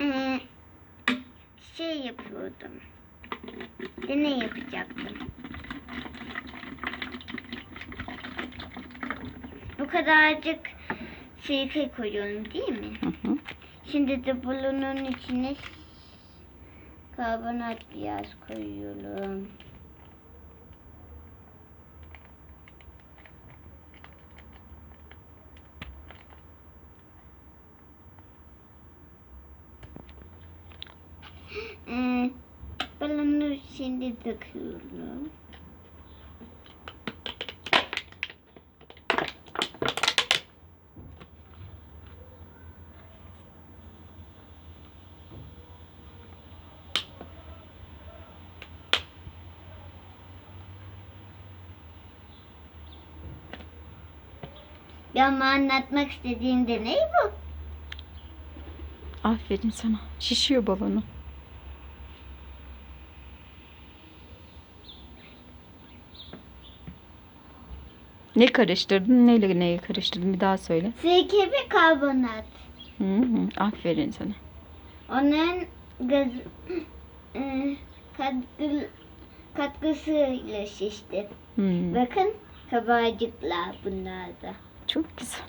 Ee, şey yapıyordum. Deney yapacaktım. Bu kadarcık sirke koyuyorum değil mi? Hı hı. Şimdi de balonun içine karbonat biraz koyuyorum. Ee, balonu şimdi döküyorum. Ama anlatmak istediğim deney bu. Aferin sana. Şişiyor balonu. Ne karıştırdın? Neyle neyi karıştırdın? Bir daha söyle. Sirke ve karbonat. Hı hı. Aferin sana. Onun gaz, e, katkı, katkısıyla şişti. Hı. Bakın kabarcıklar bunlar da. Çok güzel.